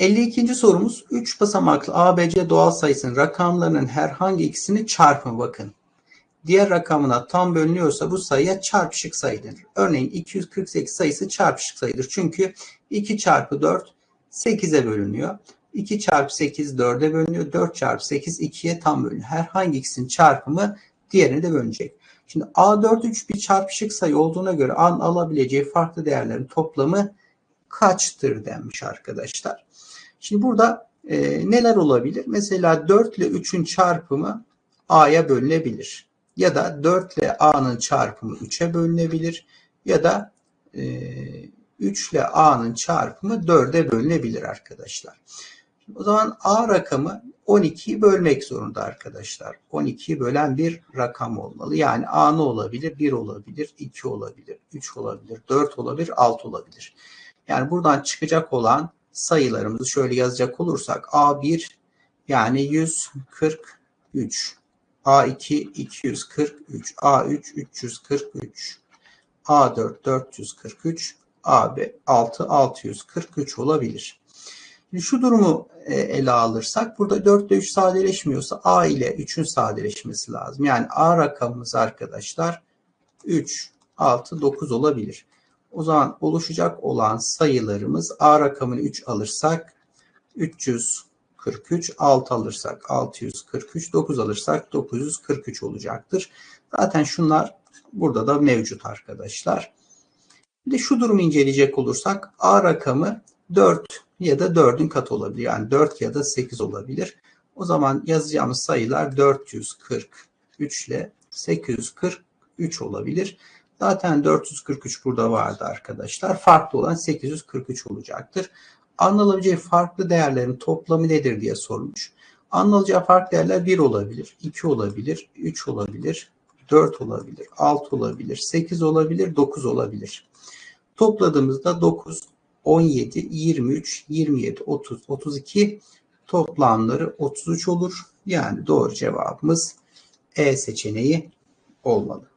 52. sorumuz 3 basamaklı ABC doğal sayısının rakamlarının herhangi ikisini çarpın bakın. Diğer rakamına tam bölünüyorsa bu sayıya çarpışık sayı denir. Örneğin 248 sayısı çarpışık sayıdır. Çünkü 2 çarpı 4 8'e bölünüyor. 2 çarpı 8 4'e bölünüyor. 4 çarpı 8 2'ye tam bölünüyor. Herhangi ikisinin çarpımı diğerine de bölünecek. Şimdi A4 3 bir çarpışık sayı olduğuna göre A'nın alabileceği farklı değerlerin toplamı kaçtır denmiş arkadaşlar. Şimdi burada e, neler olabilir? Mesela 4 ile 3'ün çarpımı A'ya bölünebilir. Ya da 4 ile A'nın çarpımı 3'e bölünebilir. Ya da e, 3 ile A'nın çarpımı 4'e bölünebilir arkadaşlar. O zaman A rakamı 12'yi bölmek zorunda arkadaşlar. 12'yi bölen bir rakam olmalı. Yani A ne olabilir? 1 olabilir, 2 olabilir, 3 olabilir, 4 olabilir, 6 olabilir. Yani buradan çıkacak olan sayılarımızı şöyle yazacak olursak A1 yani 143, A2 243, A3 343, A4 443, AB6 643 olabilir. Şimdi şu durumu e, ele alırsak burada 4 ile 3 sadeleşmiyorsa A ile 3'ün sadeleşmesi lazım. Yani A rakamımız arkadaşlar 3, 6, 9 olabilir. O zaman oluşacak olan sayılarımız A rakamını 3 alırsak 343, 6 alırsak 643, 9 alırsak 943 olacaktır. Zaten şunlar burada da mevcut arkadaşlar. Bir de şu durumu inceleyecek olursak A rakamı 4 ya da 4'ün katı olabilir. Yani 4 ya da 8 olabilir. O zaman yazacağımız sayılar 443 ile 843 olabilir. Zaten 443 burada vardı arkadaşlar. Farklı olan 843 olacaktır. Anılabileceği farklı değerlerin toplamı nedir diye sormuş. Anılacağı farklı değerler 1 olabilir, 2 olabilir, 3 olabilir, 4 olabilir, 6 olabilir, 8 olabilir, 9 olabilir. Topladığımızda 9, 17, 23, 27, 30, 32 toplamları 33 olur. Yani doğru cevabımız E seçeneği olmalı.